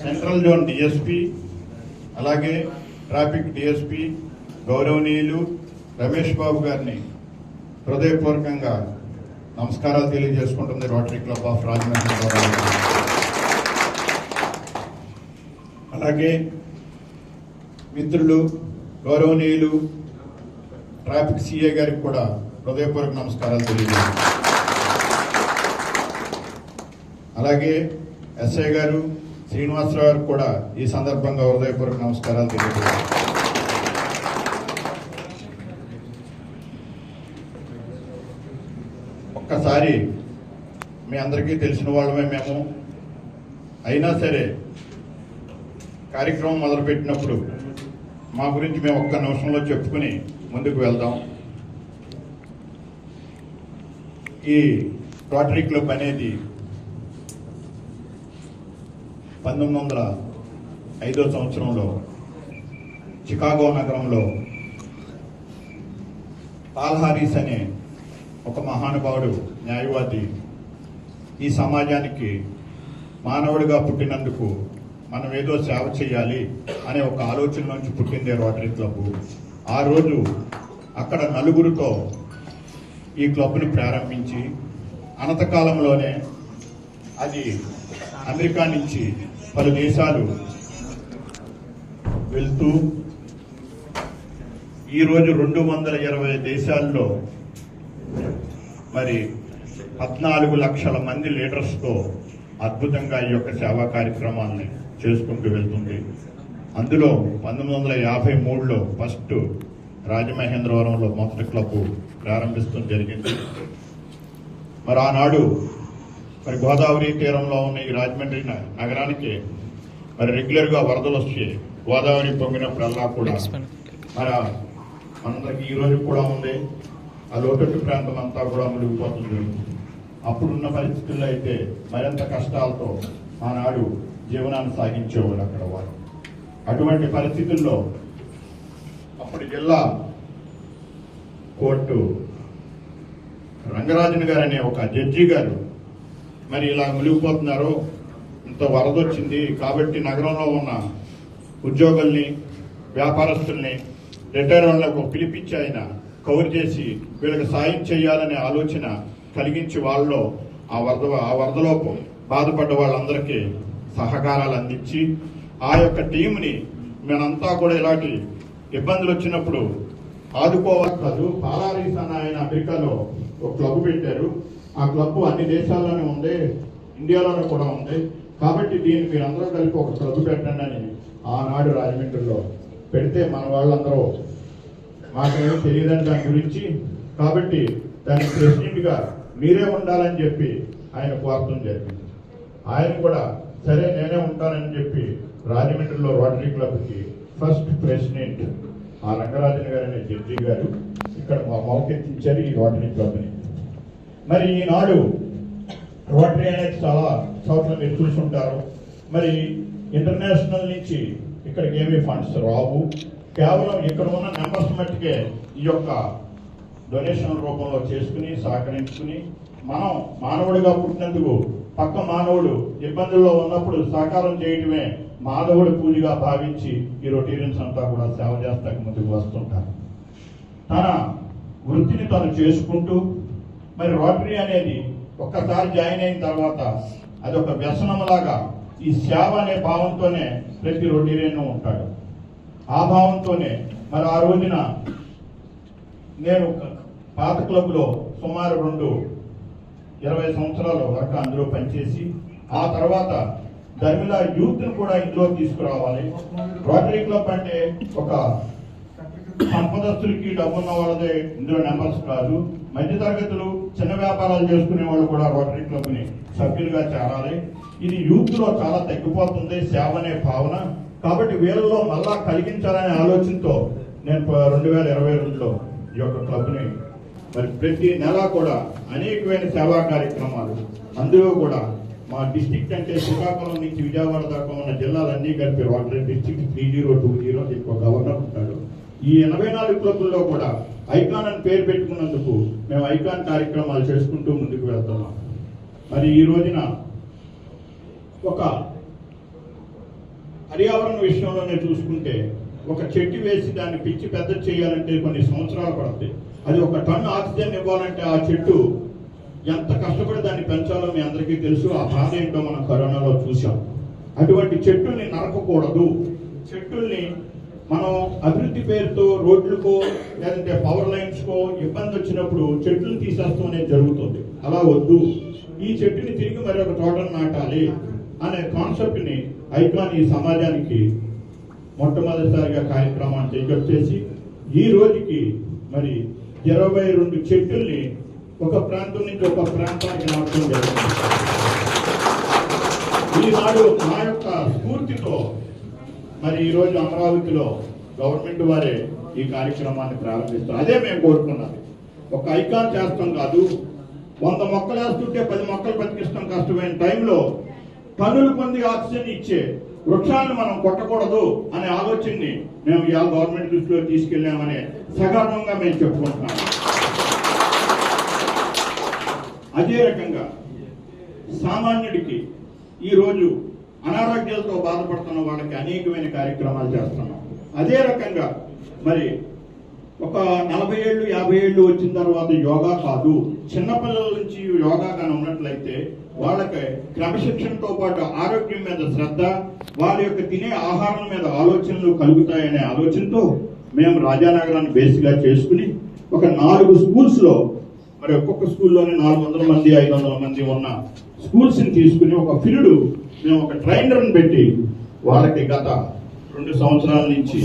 Central zone DSP అలాగే traffic DSP గౌరవనీయులు రమేష్ బాబు గారిని హృదయపూర్వకంగా నమస్కారాలు తెలియజేసుకుంటుంది రోటరీ క్లబ్ ఆఫ్ రాజమండ్రి అలాగే మిత్రులు గౌరవనీయులు ట్రాఫిక్ సిఏ గారికి కూడా హృదయపూర్వక నమస్కారాలు తెలియజేస్తున్నాను. అలాగే ఎస్ఐ గారు శ్రీనివాసరావు గారికి కూడా ఈ సందర్భంగా హృదయపూర్వక నమస్కారాలు తెలియజేస్తున్నాను ఒక్కసారి మీ అందరికీ తెలిసిన వాళ్ళమే మేము. అయినా సరే కార్యక్రమం మొదలుపెట్టినప్పుడు మా గురించి మేము ఒక్క నిమిషంలో చెప్పుకుని ముందుకు వెళ్దాం. ఈ రోటరీ క్లబ్ అనేది పంతొమ్మిది వందల ఐదో సంవత్సరంలో చికాగో నగరంలో పాల్ హారీస్ అనే ఒక మహానుభావుడు న్యాయవాది ఈ సమాజానికి మానవుడిగా పుట్టినందుకు మనం ఏదో సేవ చేయాలి అనే ఒక ఆలోచన నుంచి పుట్టిందే రోటరీ క్లబ్. ఆ రోజు అక్కడ నలుగురితో ఈ క్లబ్ని ప్రారంభించి అనంతకాలంలోనే అది అమెరికా నుంచి పలు దేశాలు వెళ్తూ ఈరోజు రెండు వందల ఇరవై దేశాల్లో మరి పద్నాలుగు లక్షల మంది లీడర్స్తో అద్భుతంగా ఈ యొక్క సేవా కార్యక్రమాన్ని చేసుకుంటూ వెళ్తుంది. అందులో పంతొమ్మిది వందల యాభై మూడులో ఫస్ట్ రాజమహేంద్రవరంలో మొదటి క్లబ్ ప్రారంభించడం జరిగింది. మరి ఆనాడు మరి గోదావరి తీరంలో ఉన్న ఈ రాజమండ్రి నగరానికి మరి రెగ్యులర్గా వరదలు వచ్చి గోదావరి పొంగినప్పుడల్లా కూడా మరి మనందరికి ఈ రోజు కూడా ఉంది. ఆ లోతట్టు ప్రాంతం అంతా కూడా మునిగిపోతుంది. అప్పుడున్న పరిస్థితుల్లో అయితే మరింత కష్టాలతో ఆనాడు జీవనాన్ని సాగించేవాడు అక్కడ వారు అటువంటి పరిస్థితుల్లో అప్పుడు జిల్లా కోర్టు రంగరాజన్ గారు అనే ఒక జడ్జి గారు మరి ఇలా మునిగిపోతున్నారు ఇంత వరద వచ్చింది కాబట్టి నగరంలో ఉన్న ఉద్యోగుల్ని వ్యాపారస్తుల్ని రిటైర్ వాళ్ళకు పిలిపించి ఆయన కవర్ చేసి వీళ్ళకి సాయం చేయాలనే ఆలోచన కలిగించి వాళ్ళలో ఆ వరద ఆ వరదలో బాధపడ్డ వాళ్ళందరికీ సహకారాలు అందించి ఆ యొక్క టీంని మేమంతా కూడా ఇలాంటి ఇబ్బందులు వచ్చినప్పుడు ఆదుకోవాలి. కాదు పాలారీస్ అన్న ఆయన అమెరికాలో ఒక క్లబ్ పెట్టారు. ఆ క్లబ్ అన్ని దేశాల్లోనే ఉంది ఇండియాలోనే కూడా ఉంది. కాబట్టి దీన్ని మీరందరూ కలిపి ఒక క్లబ్ పెట్టండి అని ఆనాడు రాజమండ్రిలో పెడితే మన వాళ్ళందరూ మాకేమో తెలియదని దాని గురించి కాబట్టి దాని ప్రెసిడెంట్గా మీరే ఉండాలని చెప్పి ఆయన కోరటం జరిగింది. ఆయన కూడా సరే నేనే ఉంటానని చెప్పి రాజమండ్రిలో రోటరీ క్లబ్కి ఫస్ట్ ప్రెసిడెంట్ ఆ రంగరాజన్ గారు అనే జడ్జి గారు ఇక్కడ మా మౌకెత్తించారు ఈ రోటరీ క్లబ్ని మరి ఈనాడు రోటరీ అనేది చాలా చోట్ల మీరు చూసుంటారు. మరి ఇంటర్నేషనల్ నుంచి ఇక్కడికి ఏమీ ఫండ్స్ రావు. కేవలం ఇక్కడ ఉన్న మెంబర్స్ మట్టుకే ఈ యొక్క డొనేషన్ రూపంలో చేసుకుని సహకరించుకుని మనం మానవుడిగా పుట్టినందుకు పక్క మానవుడు ఇబ్బందుల్లో ఉన్నప్పుడు సహకారం చేయటమే మాధవుడి పూజగా భావించి ఈ రొటీరియన్స్ అంతా కూడా సేవ చేస్తాక ముందుకు వస్తుంటారు. తన వృత్తిని తను చేసుకుంటూ మరి రోటరీ అనేది ఒక్కసారి జాయిన్ అయిన తర్వాత అది ఒక వ్యసనంలాగా ఈ సేవ అనే భావంతోనే ప్రతి రొటీరియన్ ఉంటాడు. ఆ భావంతోనే మరి ఆ రోజున నేను పాత క్లబ్లో సుమారు రెండు ఇరవై సంవత్సరాల వరకు అందులో పనిచేసి ఆ తర్వాత ధర్మిలా యూత్ను కూడా ఇందులో తీసుకురావాలి. రోటరీ క్లబ్ అంటే ఒక సంపదస్తులకి డబ్బున్న వాళ్ళదే ఇందులో నెంబర్స్ కాదు. మధ్య తరగతులు చిన్న వ్యాపారాలు చేసుకునే వాళ్ళు కూడా రోటరీ క్లబ్ని సభ్యులుగా చేరాలి. ఇది యూత్లో చాలా తగ్గిపోతుంది సేవ అనే భావన. కాబట్టి వీళ్ళలో మళ్ళా కలిగించాలనే ఆలోచనతో నేను రెండు వేల ఇరవై రెండులో ఈ యొక్క క్లబ్ని మరి ప్రతి నెల కూడా అనేకమైన సేవా కార్యక్రమాలు. అందులో కూడా మా డిస్టిక్ అంటే శ్రీకాకుళం నుంచి విజయవాడ దాకా ఉన్న జిల్లాలన్నీ కలిపి Rotary district three zero two zero governor ఉంటాడు. ఈ ఎనభై నాలుగు క్లబ్ల్లో కూడా ఐకాన్ అని పేరు పెట్టుకున్నందుకు మేము ఐకాన్ కార్యక్రమాలు చేసుకుంటూ ముందుకు వెళ్తున్నాం. మరి ఈ రోజున ఒక పర్యావరణ విషయంలోనే చూసుకుంటే ఒక చెట్టు వేసి దాన్ని పిచ్చి పెద్ద చేయాలంటే కొన్ని సంవత్సరాలు పడుతుంది అది ఒక టన్ను ఆక్సిజన్ ఇవ్వాలంటే ఆ చెట్టు ఎంత కష్టపడి దాన్ని పెంచాలో మీ అందరికీ తెలుసు. ఆ బాధ ఏంటో మనం కరోనాలో చూసాం అటువంటి చెట్టుల్ని నరకకూడదు. చెట్టుల్ని మనం అభివృద్ధి పేరుతో రోడ్లకో లేదంటే పవర్ లైన్స్కో ఇబ్బంది వచ్చినప్పుడు చెట్లు తీసేస్తాం అనేది జరుగుతుంది. అలా వద్దు. ఈ చెట్టుని తిరిగి మరి ఒక తోటను నాటాలి అనే కాన్సెప్ట్ని ఐకాన్ ఈ సమాజానికి మొట్టమొదటిసారిగా కార్యక్రమాన్ని టేకప్ చేసి ఈ రోజుకి మరి ఇరవై రెండు చెట్టుల్ని ఒక ప్రాంతం నుంచి ఒక ప్రాంతానికి నాటడం జరిగింది ఈనాడు మా యొక్క స్ఫూర్తితో మరి ఈ రోజు అమరావతిలో గవర్నమెంట్ వారే ఈ కార్యక్రమాన్ని ప్రారంభిస్తారు. అదే మేము కోరుకున్నది. ఒక ఐకాన్ చేస్తాం కాదు వంద మొక్కలు వేస్తుంటే పది మొక్కలు బతికిస్తాం కష్టమైన టైంలో టన్నులు పొంది ఆక్సిజన్ ఇచ్చే వృక్షాలను మనం కొట్టకూడదు అనే ఆలోచనని మేము ఇవాళ గవర్నమెంట్ దృష్టిలో తీసుకెళ్ళామనే సగర్వంగా మేము చెప్పుకుంటున్నాం. అదే రకంగా సామాన్యుడికి ఈరోజు అనారోగ్యాలతో బాధపడుతున్న వాళ్ళకి అనేకమైన కార్యక్రమాలు చేస్తున్నాం. అదే రకంగా మరి ఒక నలభై ఏళ్ళు యాభై ఏళ్ళు వచ్చిన తర్వాత యోగా కాదు చిన్నపిల్లల నుంచి యోగా కానీ ఉన్నట్లయితే వాళ్ళకి క్రమశిక్షణతో పాటు ఆరోగ్యం మీద శ్రద్ధ వాళ్ళ యొక్క తినే ఆహారం మీద ఆలోచనలు కలుగుతాయనే ఆలోచనతో మేము రాజానగరాన్ని బేస్గా చేసుకుని ఒక నాలుగు స్కూల్స్లో మరి ఒక్కొక్క స్కూల్లోనే నాలుగు వందల మంది ఐదు వందల మంది ఉన్న స్కూల్స్ని తీసుకుని ఒక ఫిల్డ్ మేము ఒక ట్రైనర్ని పెట్టి వాళ్ళకి గత రెండు సంవత్సరాల నుంచి